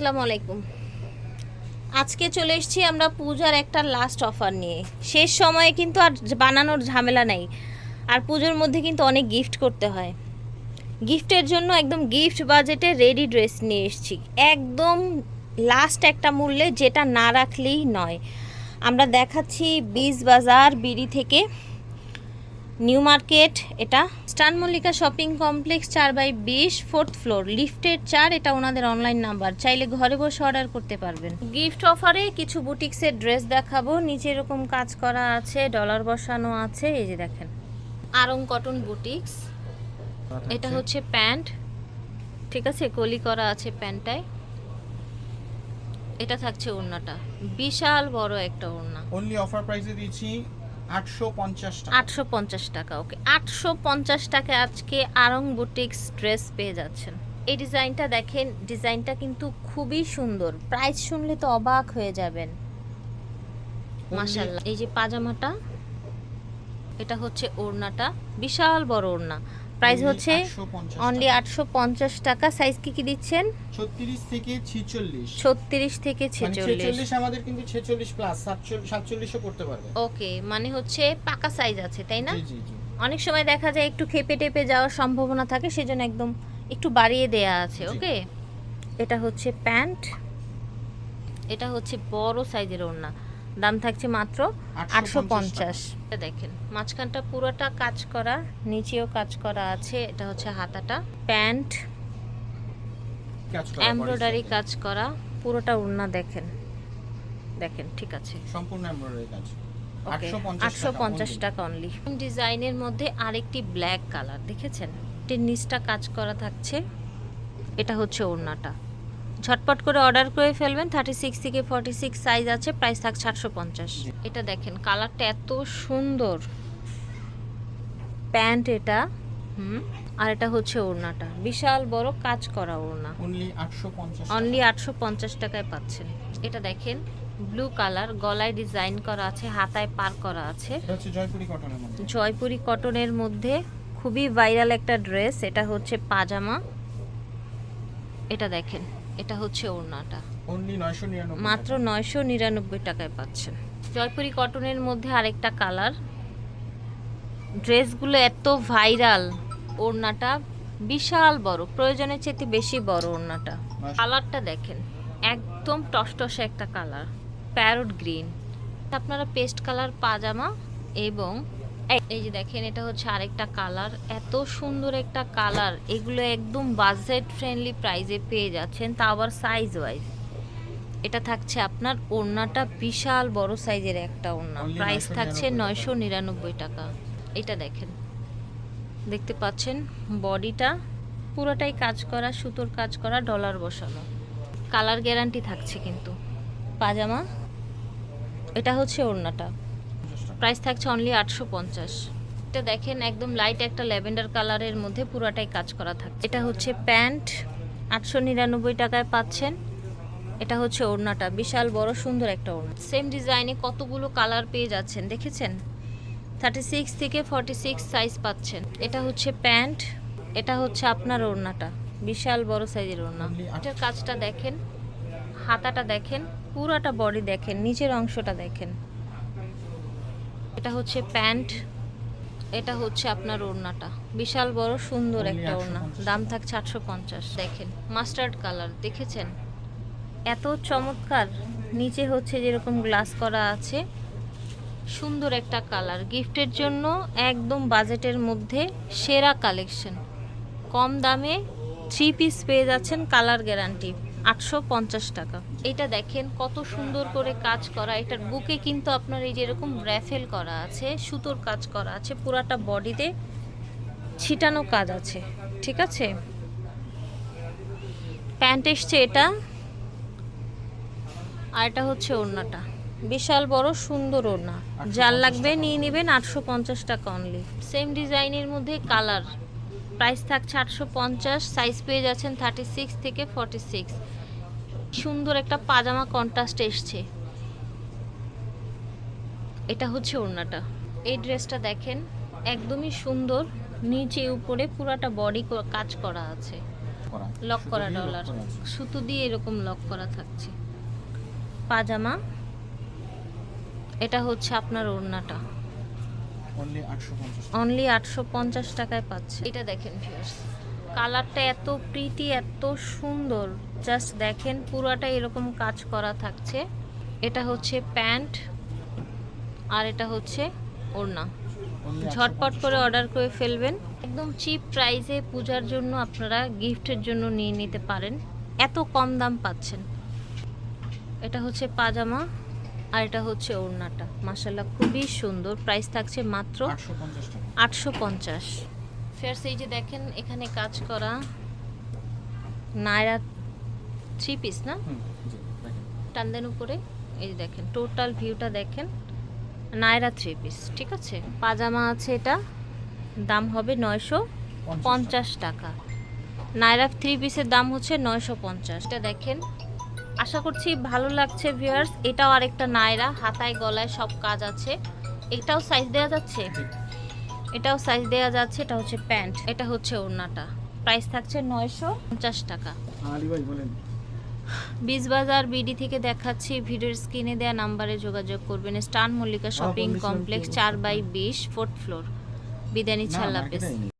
আসসালামু আলাইকুম। আজকে চলে এসেছি আমরা পূজার একটা লাস্ট অফার নিয়ে। শেষ সময়ে কিন্তু আর বানানোর ঝামেলা নেই। আর পুজোর মধ্যে কিন্তু অনেক গিফট করতে হয়। গিফটের জন্য একদম গিফট বাজেটে রেডি ড্রেস নিয়ে এসেছি। একদম লাস্ট একটা মূল্যে যেটা না রাখলেই নয়। আমরা দেখাচ্ছি বীজ বাজার, বিড়ি থেকে। নিউ মার্কেট এটা। স্টান মল্লিকা শপিং কমপ্লেক্স চার বাই বিশ ফোর্থ ফ্লোর। লিফটের চার এটা ওনাদের অনলাইন নাম্বার চাইলে ঘরে বসে অর্ডার করতে পারবেন। গিফট অফারে কিছু বুটিক্সের ড্রেস দেখাবো। নিচে এরকম কাজ করা আছে ডলার বসানো আছে এই যে দেখেন। আরং কটন বুটিক্স এটা হচ্ছে প্যান্ট। ঠিক আছে কলি করা আছে প্যান্টটায়। এটা থাকছে ওড়নাটা। বিশাল বড় একটা ওড়না। অনলি অফার প্রাইসে দিচ্ছি আটশো পঞ্চাশ টাকা। ওকে। আটশো পঞ্চাশ টাকা আজকে আরং বুটিক্স ড্রেস পেয়ে যাচ্ছেন। এই ডিজাইনটা দেখেন ডিজাইনটা কিন্তু খুবই সুন্দর। প্রাইস শুনলে তো অবাক হয়ে যাবেন। মাশাল্লাহ এই যে পাজামাটা এটা হচ্ছে ওড়নাটা। বিশাল বড় ওড়না। প্রাইস হচ্ছে অনলি আটশো পঞ্চাশ টাকা। সাইজ কি কি দিচ্ছেন? ছত্রিশ থেকে ছিচল্লিশ। ছত্রিশ থেকে মানে ছেচল্লিশ। আমাদের কিন্তু ছেচল্লিশ প্লাস সাতচল্লিশও করতে পারবে। ওকে মানে হচ্ছে পাকা সাইজ আছে তাই না? অনেক সময় দেখা যায় একটু খেপে টেপে যাওয়ার সম্ভাবনা থাকে সেজন্য একদম একটু বাড়িয়ে দেয়া আছে ওকে এটা হচ্ছে প্যান্ট। এটা হচ্ছে বড় সাইজের ওড়না। দাম থাকছে মাত্র আটশো পঞ্চাশ দেখেন মাঝখানটা পুরোটা কাজ করা নিচেও কাজ করা আছে এটা হচ্ছে হাতাটা। প্যান্ট এমব্রয়ডারি কাজ করা পুরোটা ওড়না দেখেন। দেখেন ঠিক আছে। সম্পূর্ণ এমব্রয়ডারি কাজ। আটশো পঞ্চাশ টাকা অনলি ডিজাইনের মধ্যে আরেকটি ব্ল্যাক কালার দেখেছেন? এটির নিচটা কাজ করা থাকছে এটা হচ্ছে ওড়নাটা ঝটপট করে অর্ডার করে ফেলবেন। থার্টি সিক্স থেকে ফর্টি সিক্স সাইজ আছে প্রাইস থাকছে আটশো পঞ্চাশ। এটা দেখেন কালারটা এত সুন্দর। প্যান্ট এটা। হুম। আর এটা হচ্ছে ওড়নাটা। বিশাল বড় কাজ করা ওড়না। অনলি আটশো পঞ্চাশ অনলি আটশো পঞ্চাশ টাকায় পাচ্ছেন। এটা দেখেন ব্লু কালার গলায় ডিজাইন করা আছে হাতায় পার করা আছে। জয়পুরি কটনের মধ্যে। খুবই ভাইরাল একটা ড্রেস এটা হচ্ছে পাজামা। এটা দেখেন এটা হচ্ছে ওড়নাটা। মাত্র নয়শো নিরানব্বই টাকায় পাচ্ছেন। জয়পুরি কটনের মধ্যে আরেকটা কালার। ড্রেসগুলো এত ভাইরাল ওড়নাটা বিশাল বড় প্রয়োজনের চেয়ে বেশি বড় ওড়নাটা। কালারটা দেখেন একদম টসটসে একটা কালার প্যারট গ্রিন। আপনারা পেস্ট কালার পাজামা এবং এই- এই যে দেখেন এটা হচ্ছে আরেকটা কালার। এত সুন্দর একটা কালার। এগুলো একদম বাজেট ফ্রেন্ডলি প্রাইজে পেয়ে যাচ্ছেন তা আবার সাইজ ওয়াইজ এটা থাকছে আপনার ওড়নাটা বিশাল বড় সাইজের একটা ওড়না। প্রাইস থাকছে নয়শো নিরানব্বই টাকা। এটা দেখেন। দেখতে পাচ্ছেন বডিটা পুরোটাই কাজ করা সুতোর কাজ করা ডলার বসানো। কালার গ্যারান্টি থাকছে কিন্তু। পাজামা এটা হচ্ছে ওড়নাটা। প্রাইস থাকছে অনলি আটশো পঞ্চাশ। এটা দেখেন একদম লাইট একটা ল্যাভেন্ডার কালারের মধ্যে পুরোটাই কাজ করা থাকে এটা হচ্ছে প্যান্ট আটশো নিরানব্বই টাকায় পাচ্ছেন। এটা হচ্ছে ওড়নাটা বিশাল বড় সুন্দর একটা ওড়না। সেম ডিজাইনে কতগুলো কালার পেয়ে যাচ্ছেন দেখেছেন? থার্টি সিক্স থেকে ফর্টি সিক্স সাইজ পাচ্ছেন। এটা হচ্ছে প্যান্ট এটা হচ্ছে আপনার ওড়নাটা বিশাল বড় সাইজের ওড়না। এটার কাজটা দেখেন হাতাটা দেখেন পুরাটা বডি দেখেন নিচের অংশটা দেখেন। এটা হচ্ছে প্যান্ট এটা হচ্ছে আপনার ওড়নাটা। বিশাল বড় সুন্দর একটা ওড়না। দাম থাকছে আটশো পঞ্চাশ দেখেন। মাস্টার্ড কালার দেখেছেন? এত চমৎকার। নিচে হচ্ছে যেরকম গ্লাস করা আছে সুন্দর একটা কালার গিফটের জন্য একদম বাজেটের মধ্যে সেরা কালেকশন কম দামে থ্রি পিস পেয়ে যাচ্ছেন কালার গ্যারান্টি আটশো পঞ্চাশ টাকা। এটা দেখেন কত সুন্দর করে কাজ করা। এটার বুকে কিন্তু আপনার এই যেরকম র্যাফেল করা আছে, সুতোর কাজ করা আছে, পুরাটা বডিতে ছিটানো কাজ আছে, ঠিক আছে? প্যান্ট এসছে এটা, আর এটা হচ্ছে ওড়নাটা। বিশাল বড়, সুন্দর ওড়না। যার লাগবে নিয়ে নেবেন আটশো পঞ্চাশ টাকা অনলি সেম ডিজাইনের মধ্যে কালার প্রাইস থাকছে আটশো পঞ্চাশ সাইজ পেয়ে যাচ্ছেন থার্টি সিক্স থেকে ফর্টি সিক্স সুন্দর একটা পাজামা কন্ট্রাস্ট এসছে। এটা হচ্ছে ওড়নাটা। এই ড্রেসটা দেখেন একদমই সুন্দর। নিচে উপরে পুরাটা বডি কাজ করা আছে। লক করা ডলার সুতো দিয়ে এরকম লক করা থাকছে। পাজামা। এটা হচ্ছে আপনার ওড়নাটা। Only 850 অনলি আটশো পঞ্চাশ টাকায় পাচ্ছে। এটা দেখেন ভিউয়ার্স কালারটা এত প্রিটি এত সুন্দর। জাস্ট দেখেন পুরাটা এরকম কাজ করা থাকছে। এটা হচ্ছে প্যান্ট আর এটা হচ্ছে ওড়না। ঝটপট করে অর্ডার করে ফেলবেন। একদম চিপ প্রাইসে পূজার জন্য আপনারা গিফটের জন্য নিয়ে নিতে পারেন। এত কম দাম পাচ্ছেন। এটা হচ্ছে পাজামা। আর এটা হচ্ছে ওড়নাটা। মাসাল্লাহ খুবই সুন্দর। প্রাইস থাকছে মাত্র আটশো পঞ্চাশ ফেয়ার্স এই যে দেখেন এখানে কাজ করা নায়রা থ্রি পিস না? টান্দেন উপরে এই যে দেখেন টোটাল ভিউটা দেখেন নায়রা থ্রি পিস ঠিক আছে? পাজামা আছে এটা দাম হবে নয়শো পঞ্চাশ টাকা। নায়রা থ্রি পিসের দাম হচ্ছে নয়শো পঞ্চাশ। এটা দেখেন আশা করছি ভালো লাগছে ভিউয়ার্স এটাও আরেকটা নায়রা হাতায় গলায় সব কাজ আছে। এটাও সাইজ দেওয়া যাচ্ছে? এটাও সাইজ দেওয়া যাচ্ছে এটা হচ্ছে প্যান্ট এটা হচ্ছে ওড়নাটা। প্রাইস থাকছে নয়শো পঞ্চাশ টাকা। বলেন। বীজবাজার বিডি থেকে দেখাচ্ছি ভিডিওর স্ক্রিনে দেওয়া নাম্বারে যোগাযোগ করবেন। স্টান মল্লিকা শপিং কমপ্লেক্স। চার বাই বিশ ফোর্থ ফ্লোর বিদানি ছাল্লাপেস।